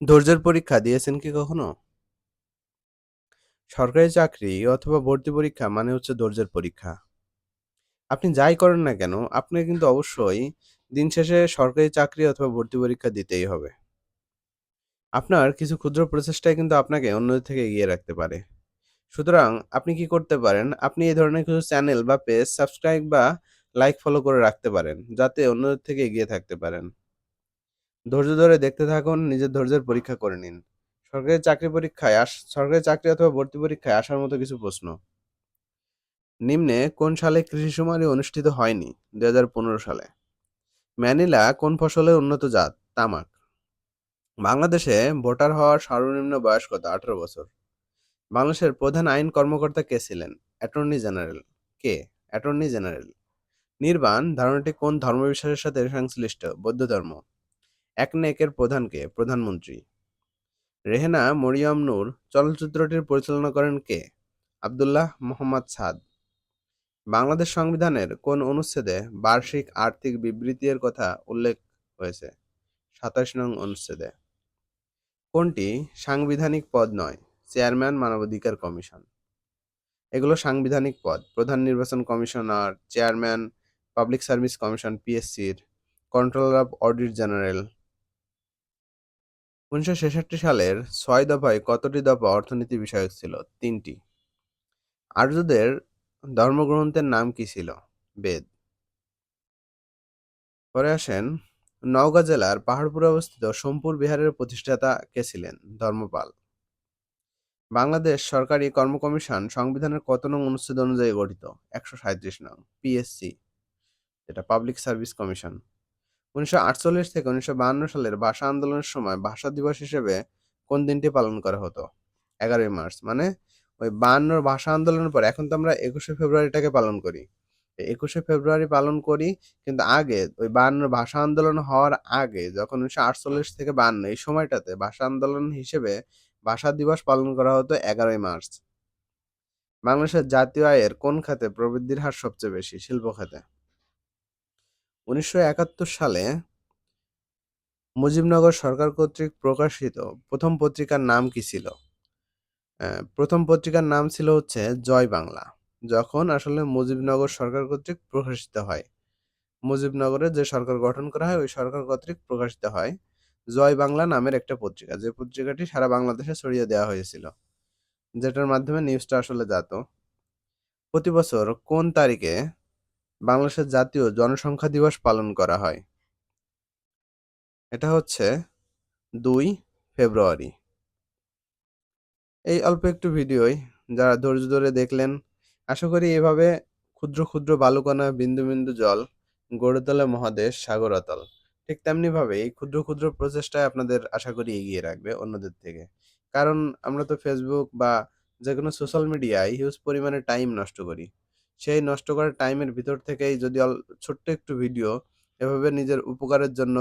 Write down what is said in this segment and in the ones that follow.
ধৈর্যের পরীক্ষা দিয়েছেন কি কখনো? সরকারি চাকরি অথবা ভর্তি পরীক্ষা মানে হচ্ছে ধৈর্যের পরীক্ষা। আপনি যাই করেন না কেন, আপনাকে কিন্তু অবশ্যই দিন শেষে সরকারি চাকরি অথবা ভর্তি পরীক্ষা দিতেই হবে। আপনার কিছু ক্ষুদ্র প্রচেষ্টাই কিন্তু আপনাকে অন্যদের থেকে এগিয়ে রাখতে পারে। সুতরাং আপনি কি করতে পারেন? আপনি এই ধরনের কিছু চ্যানেল বা পেজ সাবস্ক্রাইব বা লাইক ফলো করে রাখতে পারেন, যাতে অন্যদের থেকে এগিয়ে থাকতে পারেন। ধৈর্য ধরে দেখতে থাকুন, নিজের ধৈর্যের পরীক্ষা করে নিন। সরকারি চাকরি পরীক্ষায় আস সরকারি চাকরি অথবা ভর্তি পরীক্ষায় আসার মতো কিছু প্রশ্ন। নিম্নে কোন সালে কৃষি শুমারি অনুষ্ঠিত হয়নি? ২০১৫ সালে। ম্যানিলা কোন ফসলের উন্নত জাত? তামাক। বাংলাদেশে ভোটার হওয়ার সর্বনিম্ন বয়স কত? ১৮ বছর। বাংলাদেশের প্রধান আইন কর্মকর্তা কে ছিলেন? Attorney general. কে? Attorney general. নির্বাণ ধারণাটি কোন ধর্মবিশ্বাসের সাথে সংশ্লিষ্ট? বৌদ্ধ ধর্ম। একনেকের প্রধান কে? প্রধানমন্ত্রী। রেহেনা মরিয়ম নূর চলচ্চিত্রটির পরিচালনা করেন কে? আব্দুল্লাহ মোহাম্মদ সাদ। বাংলাদেশ সংবিধানের কোন অনুচ্ছেদে বার্ষিক আর্থিক বিবৃতির কথা উল্লেখ হয়েছে? ২৭ নং অনুচ্ছেদে। কোনটি সাংবিধানিক পদ নয়? চেয়ারম্যান মানবাধিকার কমিশন। এগুলো সাংবিধানিক পদ। প্রধান নির্বাচন commissioner, chairman, public service commission পিএসসির, controller of audit general. ১৯৬৬ সালের ছয় দফায় কতটি দফা অর্থনীতি বিষয়ক ছিল? তিনটি। আর্যদের ধর্মগ্রন্থের নাম কি ছিল? বেদ। পরে আসেন, নওগাঁ জেলার পাহাড়পুরে অবস্থিত সোমপুর বিহারের প্রতিষ্ঠাতা কে ছিলেন? ধর্মপাল। বাংলাদেশ সরকারি কর্ম কমিশন সংবিধানের কত নং অনুচ্ছেদ অনুযায়ী গঠিত? একশো সাঁইত্রিশ নং। পিএসসি যেটা পাবলিক সার্ভিস কমিশন। উনিশশো আটচল্লিশ থেকে উনিশশো সালের ভাষা আন্দোলনের সময় ভাষা দিবস হিসেবে কোন দিনটি পালন করা হতো? এগারোই মার্চ মানে ওই বায়ান্নর ভাষা আন্দোলনের পর। এখন তো আমরা একুশে ফেব্রুয়ারিটাকে পালন করি। একুশে ফেব্রুয়ারি পালন করি, কিন্তু আগে ওই বায়ান্নর ভাষা আন্দোলন হওয়ার আগে যখন উনিশশো আটচল্লিশ থেকে বায়ান্ন এই সময়টাতে ভাষা আন্দোলন হিসেবে ভাষা দিবস পালন করা হতো এগারোই মার্চ। বাংলাদেশের জাতীয় আয়ের কোন খাতে প্রবৃদ্ধির হার সবচেয়ে বেশি? শিল্প খাতে। উনিশশো একাত্তর সালে মুজিবনগর সরকার কর্তৃক প্রকাশিত প্রথম পত্রিকার নাম কি ছিল? প্রথম পত্রিকার নাম ছিল হচ্ছে জয় বাংলা। যখন আসলে মুজিবনগর সরকার কর্তৃক প্রকাশিত হয়, মুজিবনগরে যে সরকার গঠন করা হয়, ওই সরকার কর্তৃক প্রকাশিত হয় জয় বাংলা নামের একটা পত্রিকা। যে পত্রিকাটি সারা বাংলাদেশে ছড়িয়ে দেওয়া হয়েছিল, যেটার মাধ্যমে নিউজটা আসলে যেত প্রতি বছর কোন তারিখে বাংলাদেশের জাতীয় জনসংখ্যা দিবস পালন করা হয়। এটা হচ্ছে দুই ফেব্রুয়ারি। এই অল্প একটু ভিডিওই যারা ধৈর্য ধরে দেখলেন, আশা করি এভাবে ক্ষুদ্র ক্ষুদ্র বালুকণা, বিন্দু বিন্দু জল গড়ে তোলে মহাদেশ সাগর অতল ঠিক তেমনিভাবে এই ক্ষুদ্র ক্ষুদ্র প্রচেষ্টায় আপনাদের আশা করি এগিয়ে রাখবে অন্যদের থেকে। কারণ আমরা তো ফেসবুক বা যে কোনো সোশ্যাল মিডিয়ায় হিউজ পরিমাণে টাইম নষ্ট করি। সেই নষ্ট করার টাইমের ভিতর থেকেই যদি ছোট্ট একটু ভিডিও এভাবে নিজের উপকারের জন্য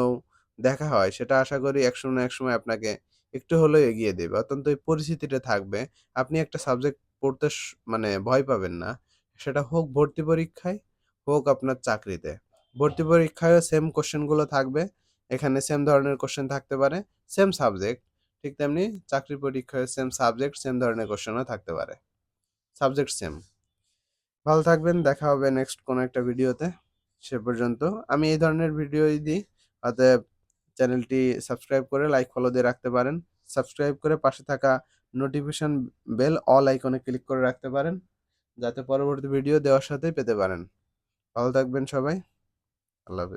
দেখা হয়, সেটা আশা করি একসময় না একসময় আপনাকে একটু হলেও এগিয়ে দেবে। অত্যন্ত এই পরিস্থিতিটা থাকবে। আপনি একটা সাবজেক্ট পড়তে মানে ভয় পাবেন না। সেটা হোক ভর্তি পরীক্ষায়, হোক আপনার চাকরিতে। ভর্তি পরীক্ষায়ও সেম কোশ্চেনগুলো থাকবে। এখানে সেম ধরনের কোশ্চেন থাকতে পারে সেম সাবজেক্ট ঠিক তেমনি চাকরি পরীক্ষায় সেম সাবজেক্ট সেম ধরনের কোশ্চেনও থাকতে পারে। সাবজেক্ট সেম ভালো থাকবেন, দেখা হবে নেক্সট কোনো একটা ভিডিওতে। সে পর্যন্ত আমি এই ধরনের ভিডিওই দিই। অতএব চ্যানেলটি সাবস্ক্রাইব করে লাইক ফলো দিয়ে রাখতে পারেন। সাবস্ক্রাইব করে পাশে থাকা নোটিফিকেশন বেল অল আইকনে ক্লিক করে রাখতে পারেন। যাতে পরবর্তী ভিডিও দেওয়ার সাথেই পেতে পারেন। ভালো থাকবেন সবাই। আল্লাহ হাফিজ।